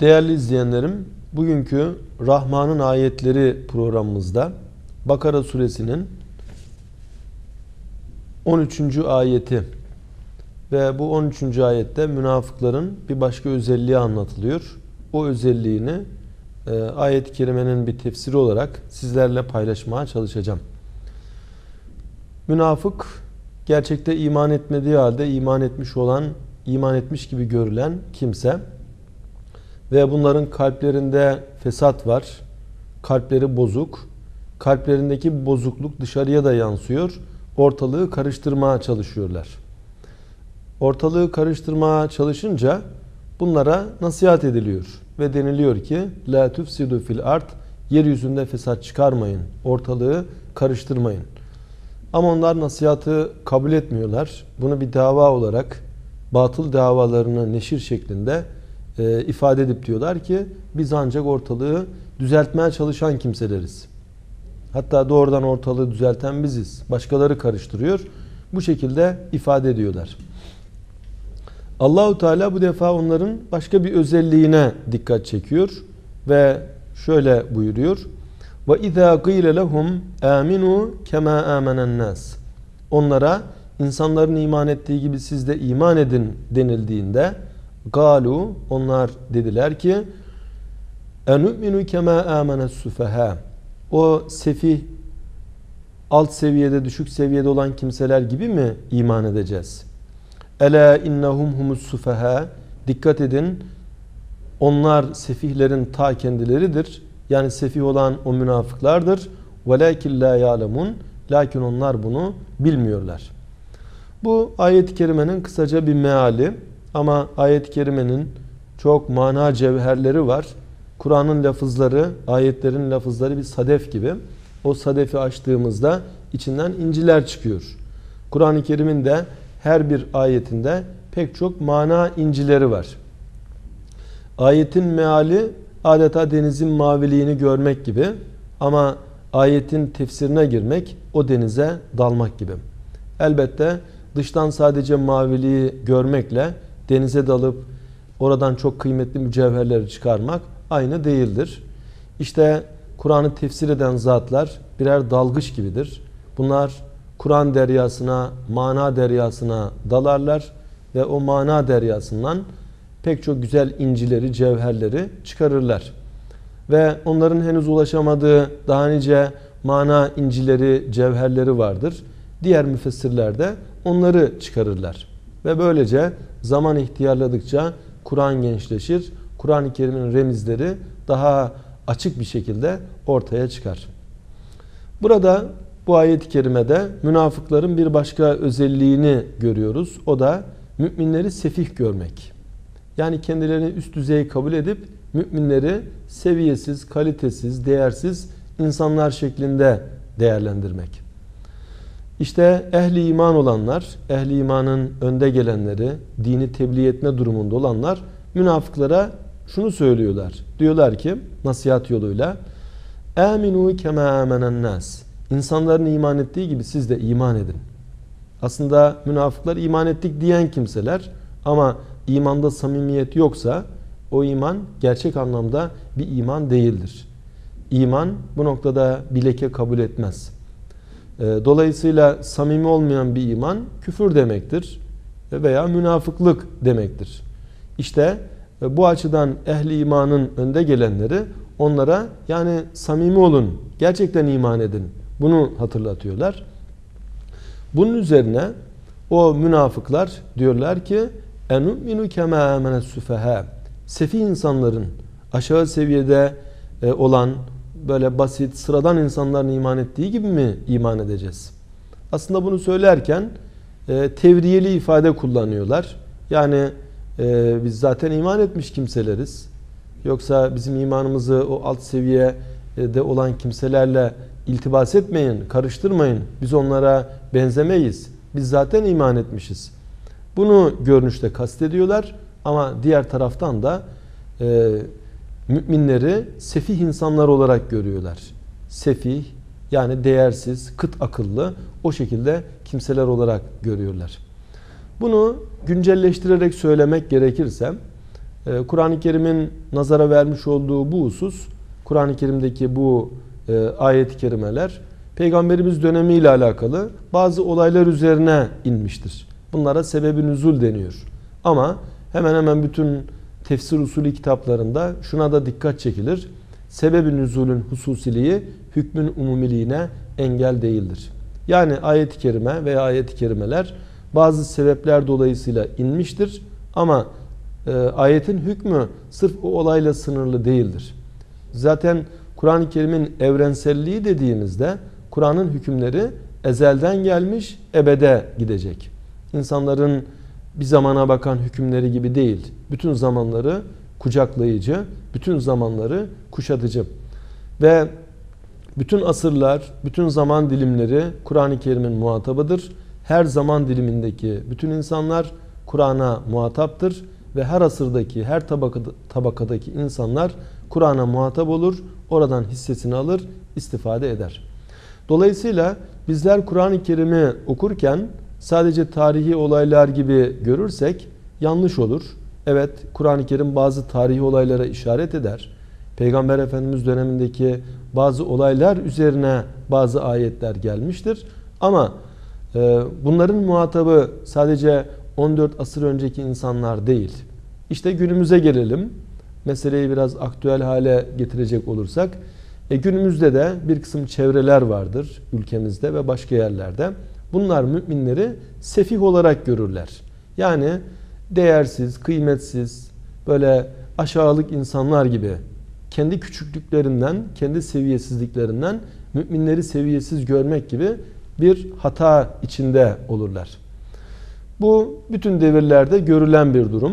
Değerli izleyenlerim, bugünkü Rahman'ın ayetleri programımızda Bakara suresinin 13. ayeti ve bu 13. ayette münafıkların bir başka özelliği anlatılıyor. O özelliğini e, ayet-i kerimenin bir tefsiri olarak sizlerle paylaşmaya çalışacağım. Münafık gerçekte iman etmediği halde iman etmiş olan, iman etmiş gibi görülen kimse ve bunların kalplerinde fesat var. Kalpleri bozuk. Kalplerindeki bozukluk dışarıya da yansıyor. Ortalığı karıştırmaya çalışıyorlar. Ortalığı karıştırmaya çalışınca bunlara nasihat ediliyor ve deniliyor ki la tufsidu fil art yeryüzünde fesat çıkarmayın. Ortalığı karıştırmayın. Ama onlar nasihatı kabul etmiyorlar. Bunu bir dava olarak batıl davalarını neşir şeklinde e, ifade edip diyorlar ki biz ancak ortalığı düzeltmeye çalışan kimseleriz. Hatta doğrudan ortalığı düzelten biziz. Başkaları karıştırıyor. Bu şekilde ifade ediyorlar. Allahu Teala bu defa onların başka bir özelliğine dikkat çekiyor ve şöyle buyuruyor. Ve izâ qîle lehum âminû kemâ âmenen nâs. Onlara insanların iman ettiği gibi siz de iman edin denildiğinde galu onlar dediler ki enü'minu kema amenes sufaha o sefih alt seviyede düşük seviyede olan kimseler gibi mi iman edeceğiz? Ela innahum humus sufaha dikkat edin onlar sefihlerin ta kendileridir. Yani sefih olan o münafıklardır. Velakin la ya'lemun lakin onlar bunu bilmiyorlar. Bu ayet-i kerimenin kısaca bir meali. Ama ayet-i kerimenin çok mana cevherleri var. Kur'an'ın lafızları, ayetlerin lafızları bir sadef gibi. O sadefi açtığımızda içinden inciler çıkıyor. Kur'an-ı Kerim'in de her bir ayetinde pek çok mana incileri var. Ayetin meali adeta denizin maviliğini görmek gibi ama ayetin tefsirine girmek o denize dalmak gibi. Elbette dıştan sadece maviliği görmekle denize dalıp oradan çok kıymetli mücevherleri çıkarmak aynı değildir. İşte Kur'an'ı tefsir eden zatlar birer dalgıç gibidir. Bunlar Kur'an deryasına, mana deryasına dalarlar ve o mana deryasından pek çok güzel incileri, cevherleri çıkarırlar. Ve onların henüz ulaşamadığı daha nice mana incileri, cevherleri vardır. Diğer müfessirler de onları çıkarırlar. Ve böylece zaman ihtiyarladıkça Kur'an gençleşir. Kur'an-ı Kerim'in remizleri daha açık bir şekilde ortaya çıkar. Burada bu ayet-i kerimede münafıkların bir başka özelliğini görüyoruz. O da müminleri sefih görmek. Yani kendilerini üst düzey kabul edip müminleri seviyesiz, kalitesiz, değersiz insanlar şeklinde değerlendirmek. İşte ehli iman olanlar, ehli imanın önde gelenleri, dini tebliğ etme durumunda olanlar münafıklara şunu söylüyorlar. Diyorlar ki nasihat yoluyla Aminu kema amenen nas. İnsanların iman ettiği gibi siz de iman edin. Aslında münafıklar iman ettik diyen kimseler ama imanda samimiyet yoksa o iman gerçek anlamda bir iman değildir. İman bu noktada bileke kabul etmez. Ee, dolayısıyla samimi olmayan bir iman küfür demektir veya münafıklık demektir. İşte e, bu açıdan ehli imanın önde gelenleri onlara yani samimi olun, gerçekten iman edin. Bunu hatırlatıyorlar. Bunun üzerine o münafıklar diyorlar ki enu'minu kema amenes sufaha. Sefi insanların aşağı seviyede e, olan böyle basit, sıradan insanların iman ettiği gibi mi iman edeceğiz? Aslında bunu söylerken e, tevriyeli ifade kullanıyorlar. Yani e, biz zaten iman etmiş kimseleriz. Yoksa bizim imanımızı o alt seviyede olan kimselerle iltibas etmeyin, karıştırmayın. Biz onlara benzemeyiz. Biz zaten iman etmişiz. Bunu görünüşte kastediyorlar ama diğer taraftan da e, müminleri sefih insanlar olarak görüyorlar. Sefih yani değersiz, kıt akıllı o şekilde kimseler olarak görüyorlar. Bunu güncelleştirerek söylemek gerekirse E, Kur'an-ı Kerim'in nazara vermiş olduğu bu husus, Kur'an-ı Kerim'deki bu e, ayet-i kerimeler Peygamberimiz dönemiyle alakalı bazı olaylar üzerine inmiştir. Bunlara sebebi nüzul deniyor. Ama hemen hemen bütün tefsir usulü kitaplarında şuna da dikkat çekilir. Sebebi nüzulün hususiliği hükmün umumiliğine engel değildir. Yani ayet-i kerime veya ayet-i kerimeler bazı sebepler dolayısıyla inmiştir ama e, ayetin hükmü sırf o olayla sınırlı değildir. Zaten Kur'an-ı Kerim'in evrenselliği dediğimizde Kur'an'ın hükümleri ezelden gelmiş, ebede gidecek. İnsanların bir zamana bakan hükümleri gibi değil. Bütün zamanları kucaklayıcı, bütün zamanları kuşatıcı. Ve bütün asırlar, bütün zaman dilimleri Kur'an-ı Kerim'in muhatabıdır. Her zaman dilimindeki bütün insanlar Kur'an'a muhataptır ve her asırdaki, her tabakadaki insanlar Kur'an'a muhatap olur, oradan hissesini alır, istifade eder. Dolayısıyla bizler Kur'an-ı Kerim'i okurken sadece tarihi olaylar gibi görürsek yanlış olur. Evet Kur'an-ı Kerim bazı tarihi olaylara işaret eder. Peygamber Efendimiz dönemindeki bazı olaylar üzerine bazı ayetler gelmiştir. Ama e, bunların muhatabı sadece 14 asır önceki insanlar değil. İşte günümüze gelelim. Meseleyi biraz aktüel hale getirecek olursak. E günümüzde de bir kısım çevreler vardır ülkemizde ve başka yerlerde. Bunlar müminleri sefih olarak görürler. Yani değersiz, kıymetsiz, böyle aşağılık insanlar gibi kendi küçüklüklerinden, kendi seviyesizliklerinden müminleri seviyesiz görmek gibi bir hata içinde olurlar. Bu bütün devirlerde görülen bir durum.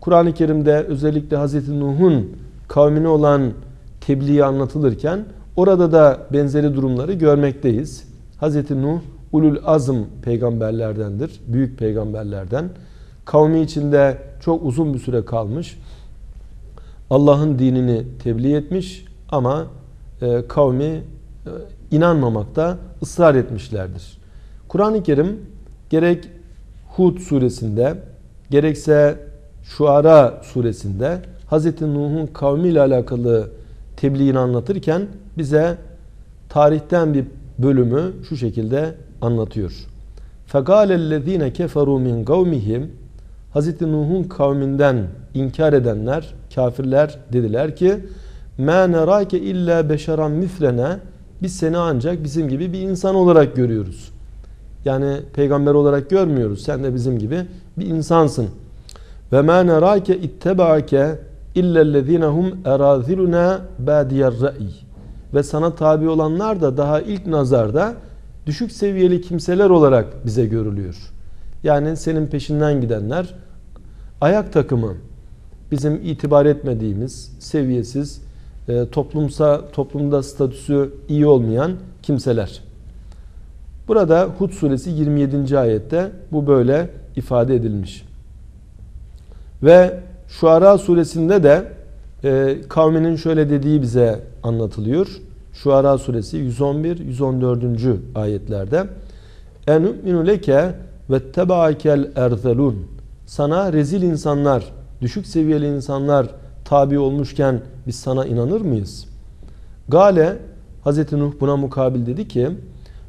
Kur'an-ı Kerim'de özellikle Hz. Nuh'un kavmine olan tebliği anlatılırken orada da benzeri durumları görmekteyiz. Hz. Nuh ulul azm peygamberlerdendir. Büyük peygamberlerden. Kavmi içinde çok uzun bir süre kalmış. Allah'ın dinini tebliğ etmiş ama e, kavmi e, inanmamakta ısrar etmişlerdir. Kur'an-ı Kerim gerek Hud suresinde gerekse Şuara suresinde Hz. Nuh'un kavmiyle alakalı tebliğini anlatırken bize tarihten bir bölümü şu şekilde anlatıyor. فَقَالَ الَّذ۪ينَ كَفَرُوا مِنْ قَوْمِهِمْ Hz. Nuh'un kavminden inkar edenler, kafirler dediler ki مَا نَرَاكَ اِلَّا بَشَرًا مِثْلَنَا Biz seni ancak bizim gibi bir insan olarak görüyoruz. Yani peygamber olarak görmüyoruz. Sen de bizim gibi bir insansın. Ve ma nerake ittebaake illellezine hum eraziluna badiyer ra'i. Ve sana tabi olanlar da daha ilk nazarda düşük seviyeli kimseler olarak bize görülüyor. Yani senin peşinden gidenler ayak takımı bizim itibar etmediğimiz seviyesiz e, toplumsa toplumda statüsü iyi olmayan kimseler. Burada Hud suresi 27. ayette bu böyle ifade edilmiş. Ve Şuara suresinde de e, kavminin şöyle dediği bize anlatılıyor. Şuara suresi 111 114. ayetlerde Enü'minu leke ve tebaakel erzelun Sana rezil insanlar, düşük seviyeli insanlar tabi olmuşken biz sana inanır mıyız? Gale Hazreti Nuh buna mukabil dedi ki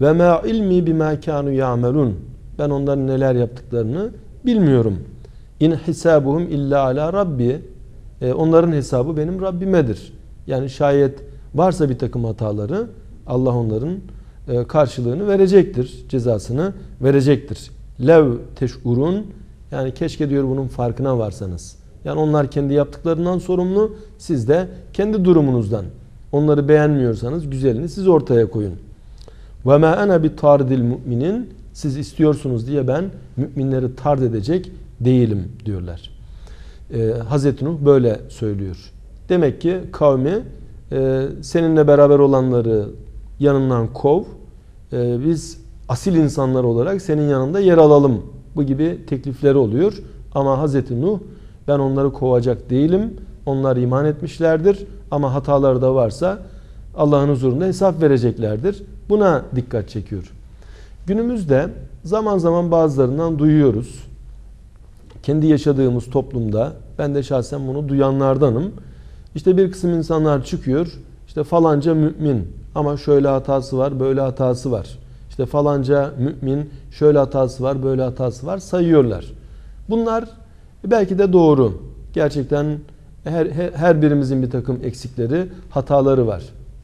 ve ma ilmi bima kanu ya'melun. Ben onların neler yaptıklarını bilmiyorum. İn hisabuhum illa ala rabbi. E, onların hesabı benim Rabbimedir. Yani şayet varsa bir takım hataları Allah onların e, karşılığını verecektir. Cezasını verecektir. Lev teşurun yani keşke diyor bunun farkına varsanız. Yani onlar kendi yaptıklarından sorumlu. Siz de kendi durumunuzdan. Onları beğenmiyorsanız güzelini siz ortaya koyun. Ve ma ana bi tardil müminin siz istiyorsunuz diye ben müminleri tard edecek değilim diyorlar. Ee, Hazreti Nuh böyle söylüyor. Demek ki kavmi e, seninle beraber olanları yanından kov. E, biz asil insanlar olarak senin yanında yer alalım. Bu gibi teklifleri oluyor. Ama Hazreti Nuh ben onları kovacak değilim. Onlar iman etmişlerdir. Ama hataları da varsa Allah'ın huzurunda hesap vereceklerdir. Buna dikkat çekiyor. Günümüzde zaman zaman bazılarından duyuyoruz. Kendi yaşadığımız toplumda Ben de şahsen bunu duyanlardanım. İşte bir kısım insanlar çıkıyor. İşte falanca mümin ama şöyle hatası var, böyle hatası var. İşte falanca mümin şöyle hatası var, böyle hatası var sayıyorlar. Bunlar belki de doğru. Gerçekten her, her, her birimizin bir takım eksikleri, hataları var.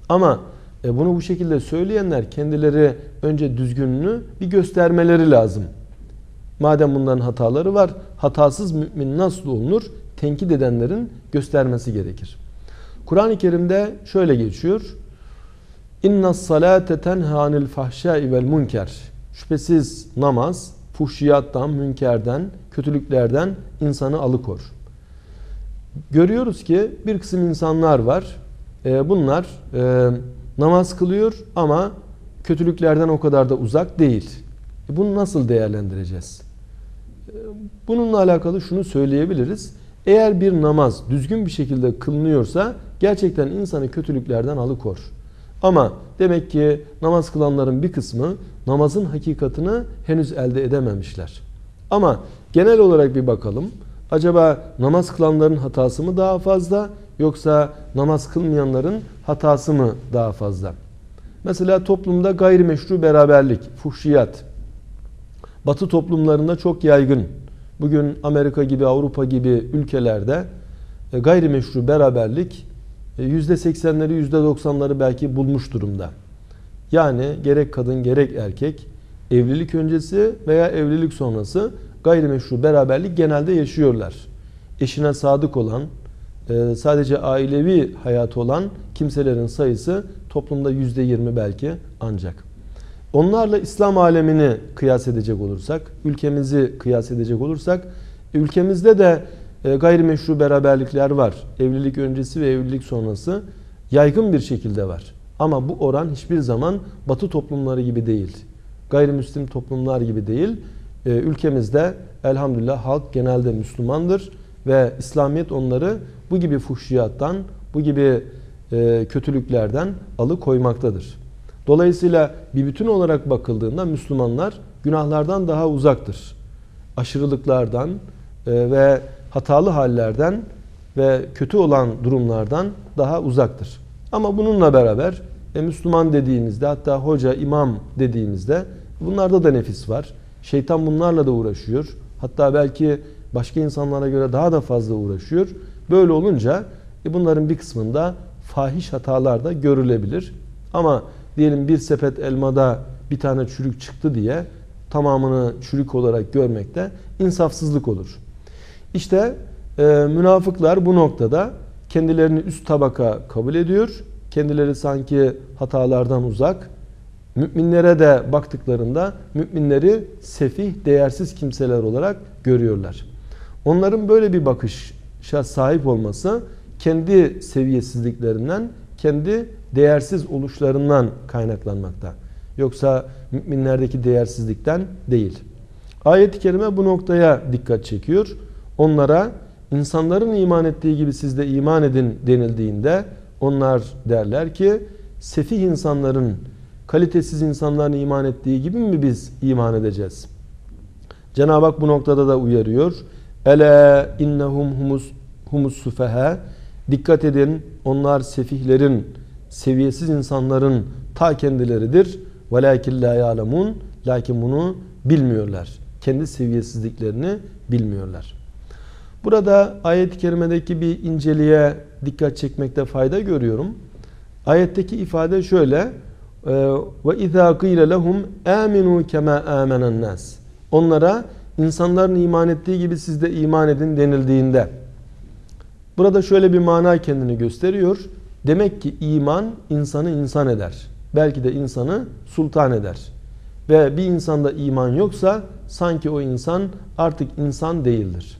Ama e, bunu bu şekilde söyleyenler kendileri önce düzgünlüğünü bir göstermeleri lazım. Madem bunların hataları var, hatasız mümin nasıl olunur? Tenkit edenlerin göstermesi gerekir. Kur'an-ı Kerim'de şöyle geçiyor. İnna salate tenha anil fahşai vel munker. Şüphesiz namaz fuhşiyattan, münkerden, kötülüklerden insanı alıkor. Görüyoruz ki bir kısım insanlar var. E, bunlar e, namaz kılıyor ama kötülüklerden o kadar da uzak değil. E, bunu nasıl değerlendireceğiz? Bununla alakalı şunu söyleyebiliriz. Eğer bir namaz düzgün bir şekilde kılınıyorsa gerçekten insanı kötülüklerden alıkor. Ama demek ki namaz kılanların bir kısmı namazın hakikatını henüz elde edememişler. Ama genel olarak bir bakalım. Acaba namaz kılanların hatası mı daha fazla yoksa namaz kılmayanların hatası mı daha fazla? Mesela toplumda gayrimeşru beraberlik, fuhşiyat. Batı toplumlarında çok yaygın. Bugün Amerika gibi, Avrupa gibi ülkelerde e, gayrimeşru beraberlik %80'leri e, %90'ları belki bulmuş durumda. Yani gerek kadın gerek erkek evlilik öncesi veya evlilik sonrası gayrimeşru beraberlik genelde yaşıyorlar. Eşine sadık olan, e, sadece ailevi hayatı olan kimselerin sayısı toplumda %20 belki ancak. Onlarla İslam alemini kıyas edecek olursak, ülkemizi kıyas edecek olursak, ülkemizde de e, gayrimeşru beraberlikler var. Evlilik öncesi ve evlilik sonrası yaygın bir şekilde var. Ama bu oran hiçbir zaman batı toplumları gibi değil. Gayrimüslim toplumlar gibi değil. E, ülkemizde elhamdülillah halk genelde Müslümandır ve İslamiyet onları bu gibi fuhşiyattan, bu gibi e, kötülüklerden alıkoymaktadır. Dolayısıyla bir bütün olarak bakıldığında Müslümanlar günahlardan daha uzaktır. Aşırılıklardan ve hatalı hallerden ve kötü olan durumlardan daha uzaktır. Ama bununla beraber e, Müslüman dediğimizde hatta hoca, imam dediğimizde bunlarda da nefis var. Şeytan bunlarla da uğraşıyor. Hatta belki başka insanlara göre daha da fazla uğraşıyor. Böyle olunca e, bunların bir kısmında fahiş hatalar da görülebilir. Ama diyelim bir sepet elmada bir tane çürük çıktı diye tamamını çürük olarak görmekte insafsızlık olur. İşte e, münafıklar bu noktada kendilerini üst tabaka kabul ediyor. Kendileri sanki hatalardan uzak. Müminlere de baktıklarında müminleri sefih, değersiz kimseler olarak görüyorlar. Onların böyle bir bakışa sahip olması kendi seviyesizliklerinden, kendi değersiz oluşlarından kaynaklanmakta. Yoksa müminlerdeki değersizlikten değil. Ayet-i kerime bu noktaya dikkat çekiyor onlara insanların iman ettiği gibi siz de iman edin denildiğinde onlar derler ki sefih insanların kalitesiz insanların iman ettiği gibi mi biz iman edeceğiz? Cenab-ı Hak bu noktada da uyarıyor. Ele innehum humus humus sufeha Dikkat edin onlar sefihlerin, seviyesiz insanların ta kendileridir. Velakin la ya'lemun lakin bunu bilmiyorlar. Kendi seviyesizliklerini bilmiyorlar. Burada ayet-i kerimedeki bir inceliğe dikkat çekmekte fayda görüyorum. Ayetteki ifade şöyle ee, ve izâ qîle lehum âminû kemâ âmenen nas. Onlara insanların iman ettiği gibi siz de iman edin denildiğinde burada şöyle bir mana kendini gösteriyor. Demek ki iman insanı insan eder. Belki de insanı sultan eder. Ve bir insanda iman yoksa sanki o insan artık insan değildir.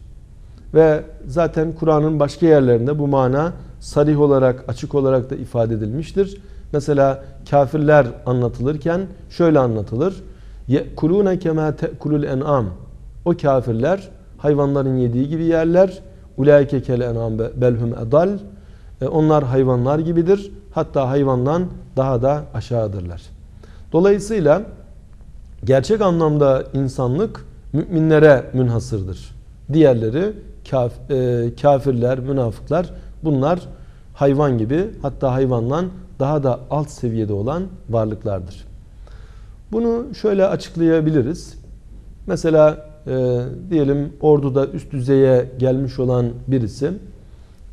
Ve zaten Kur'an'ın başka yerlerinde bu mana sarih olarak, açık olarak da ifade edilmiştir. Mesela kafirler anlatılırken şöyle anlatılır. Yekulune kema tekulul en'am. O kafirler hayvanların yediği gibi yerler. Ulaike kel en'am belhum edal. E, onlar hayvanlar gibidir. Hatta hayvandan daha da aşağıdırlar. Dolayısıyla gerçek anlamda insanlık müminlere münhasırdır. Diğerleri kaf, e, kafirler, münafıklar bunlar hayvan gibi hatta hayvandan daha da alt seviyede olan varlıklardır. Bunu şöyle açıklayabiliriz. Mesela e, diyelim orduda üst düzeye gelmiş olan birisi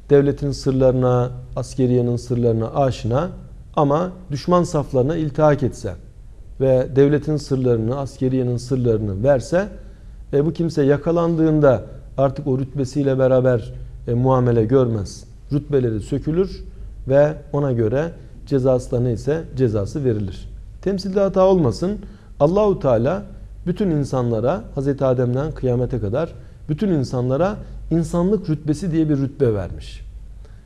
devletin sırlarına, askeriyenin sırlarına aşina ama düşman saflarına iltihak etse ve devletin sırlarını, askeriyenin sırlarını verse e, bu kimse yakalandığında artık o rütbesiyle beraber e, muamele görmez. Rütbeleri sökülür ve ona göre cezası da neyse cezası verilir. Temsilde hata olmasın. Allahu Teala bütün insanlara Hazreti Adem'den kıyamete kadar bütün insanlara insanlık rütbesi diye bir rütbe vermiş.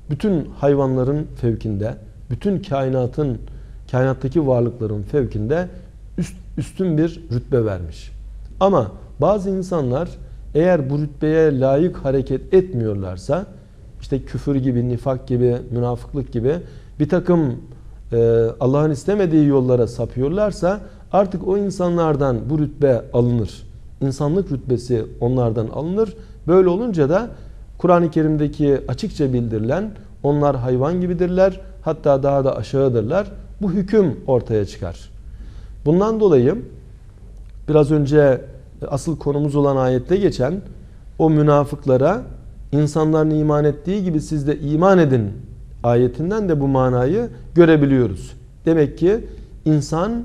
Bütün hayvanların fevkinde, bütün kainatın kainattaki varlıkların fevkinde üst, üstün bir rütbe vermiş. Ama bazı insanlar eğer bu rütbeye layık hareket etmiyorlarsa işte küfür gibi, nifak gibi, münafıklık gibi bir takım e, Allah'ın istemediği yollara sapıyorlarsa artık o insanlardan bu rütbe alınır. İnsanlık rütbesi onlardan alınır. Böyle olunca da Kur'an-ı Kerim'deki açıkça bildirilen onlar hayvan gibidirler hatta daha da aşağıdırlar. Bu hüküm ortaya çıkar. Bundan dolayı biraz önce asıl konumuz olan ayette geçen o münafıklara insanların iman ettiği gibi siz de iman edin ayetinden de bu manayı görebiliyoruz. Demek ki insan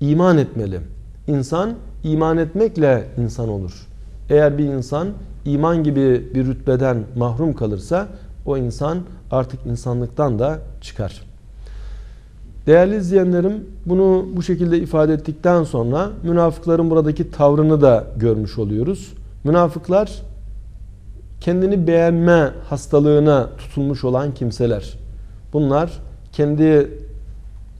iman etmeli. İnsan iman etmekle insan olur. Eğer bir insan iman gibi bir rütbeden mahrum kalırsa o insan artık insanlıktan da çıkar. Değerli izleyenlerim bunu bu şekilde ifade ettikten sonra münafıkların buradaki tavrını da görmüş oluyoruz. Münafıklar kendini beğenme hastalığına tutulmuş olan kimseler. Bunlar kendi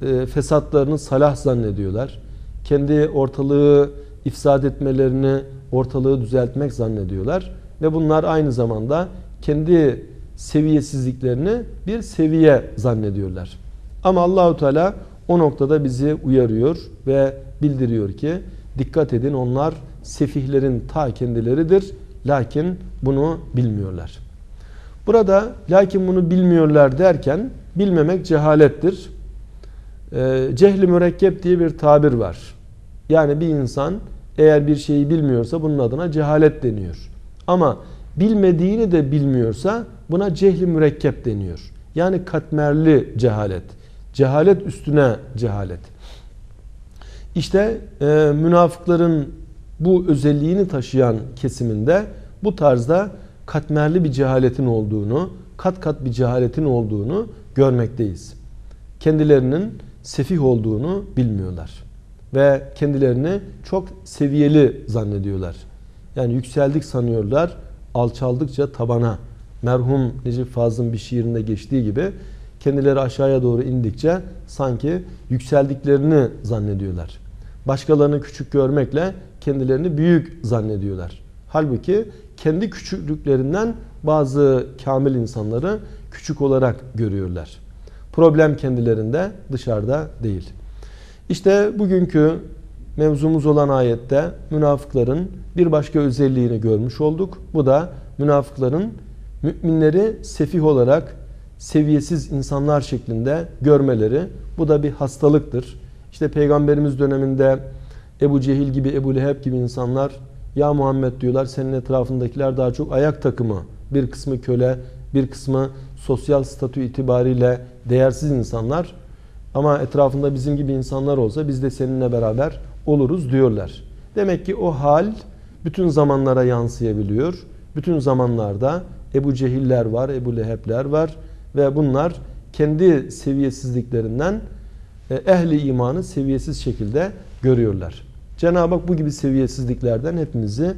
e, fesatlarını salah zannediyorlar. Kendi ortalığı ifsad etmelerini, ortalığı düzeltmek zannediyorlar. Ve bunlar aynı zamanda kendi seviyesizliklerini bir seviye zannediyorlar. Ama Allahu Teala o noktada bizi uyarıyor ve bildiriyor ki dikkat edin onlar sefihlerin ta kendileridir. Lakin bunu bilmiyorlar. Burada lakin bunu bilmiyorlar derken bilmemek cehalettir. E, cehli mürekkep diye bir tabir var. Yani bir insan eğer bir şeyi bilmiyorsa bunun adına cehalet deniyor. Ama bilmediğini de bilmiyorsa buna cehli mürekkep deniyor. Yani katmerli cehalet. Cehalet üstüne cehalet. İşte e, münafıkların bu özelliğini taşıyan kesiminde bu tarzda katmerli bir cehaletin olduğunu, kat kat bir cehaletin olduğunu görmekteyiz. Kendilerinin sefih olduğunu bilmiyorlar. Ve kendilerini çok seviyeli zannediyorlar. Yani yükseldik sanıyorlar, alçaldıkça tabana. Merhum Necip Fazıl'ın bir şiirinde geçtiği gibi kendileri aşağıya doğru indikçe sanki yükseldiklerini zannediyorlar. Başkalarını küçük görmekle kendilerini büyük zannediyorlar. Halbuki kendi küçüklüklerinden bazı kamil insanları küçük olarak görüyorlar. Problem kendilerinde, dışarıda değil. İşte bugünkü mevzumuz olan ayette münafıkların bir başka özelliğini görmüş olduk. Bu da münafıkların müminleri sefih olarak seviyesiz insanlar şeklinde görmeleri. Bu da bir hastalıktır. İşte Peygamberimiz döneminde Ebu Cehil gibi, Ebu Leheb gibi insanlar ya Muhammed diyorlar senin etrafındakiler daha çok ayak takımı. Bir kısmı köle, bir kısmı sosyal statü itibariyle değersiz insanlar. Ama etrafında bizim gibi insanlar olsa biz de seninle beraber oluruz diyorlar. Demek ki o hal bütün zamanlara yansıyabiliyor. Bütün zamanlarda Ebu Cehiller var, Ebu Lehebler var ve bunlar kendi seviyesizliklerinden e, ehli imanı seviyesiz şekilde görüyorlar. Cenab-ı Hak bu gibi seviyesizliklerden hepimizi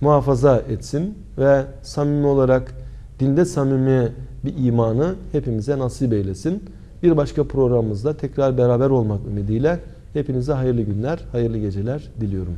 muhafaza etsin ve samimi olarak dinde samimi bir imanı hepimize nasip eylesin. Bir başka programımızda tekrar beraber olmak ümidiyle hepinize hayırlı günler, hayırlı geceler diliyorum.